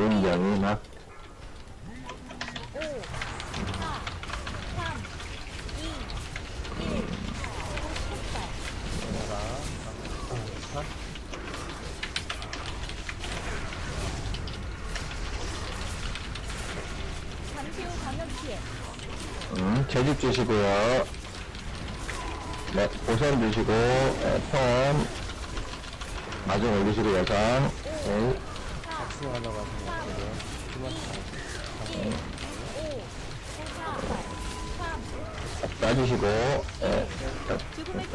굉장히 막 5, 4, 3, 2, 1. 폭발. 잠시 후 감염 피해. 음, 재집 주시고요. 네, 보선 주시고, 네, 평원. 마중 올리시고, 여상. 네, 1, 5, 4, 3, 따주시고, 네, 자, 죽음의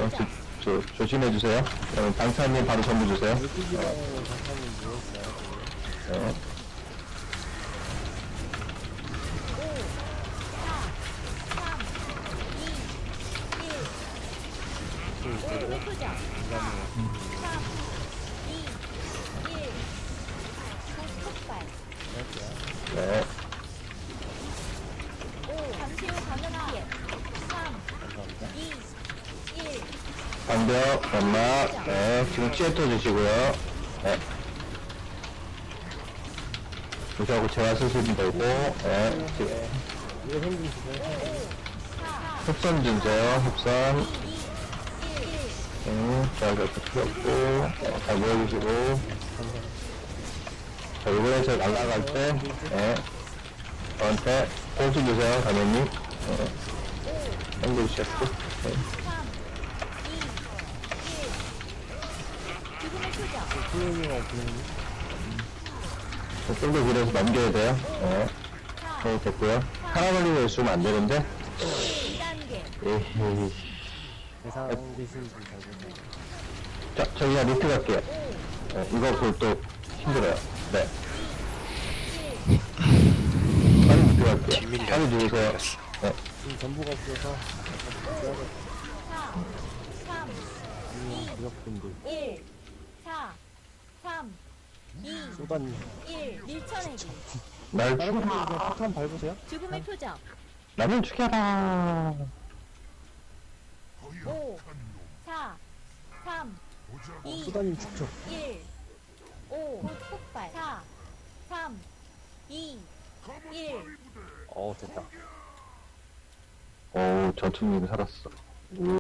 어, 방사님 바로 전부 주세요. 12시간 잠깐만 누웠어요. 네, 5, 4, 3, 2, 1. 오른쪽 투자. 3, 2, 1. 폭발. 네, 5. 잠시 후 감염 피해. 3, 감사합니다. 2, 1. 반벽, 연막, 네, 지금 찌에토 주시고요. 네. 무시하고 제가 쓰시면 되고, 네, 지금 이거 생긴 주세요. 4, 흡선 주세요, 흡선. 2, 1. 음, 자, 이렇게 풀었고, 어, 잘 모여주시고. 자, 이번에 저 날라갈 때, 네. 저한테 공수 주세요, 감독님. 네. 한글 주셨고. 네. 3, 2, 1. 죽음의 없는 좀더 길어서 넘겨야 돼요. 네. 4, 네, 됐고요. 하나 걸리고 있으면 안 되는데. 2단계. 에이. 대상 보세요. 자, 저기가 리트 갈게요. 네, 이거 그또 힘들어요. 네. 빨리 리트 갈게요. 빨리 누르세요. 네. 지금 전부가 없어서 4, 3, 그냥 무역분들 1. 4, 3, 2, 쏘다니 1. 밀쳐내기. 날 다른 분들 죽여라. 그냥 폭탄 밟으세요? 죽음의 표적. 나를 죽여라. 5, 4, 3, 2, 쏘다님 축적 1. 5. 곧 폭발. 4, 3, 2, 1. 어 됐다 오, 전투님이 살았어.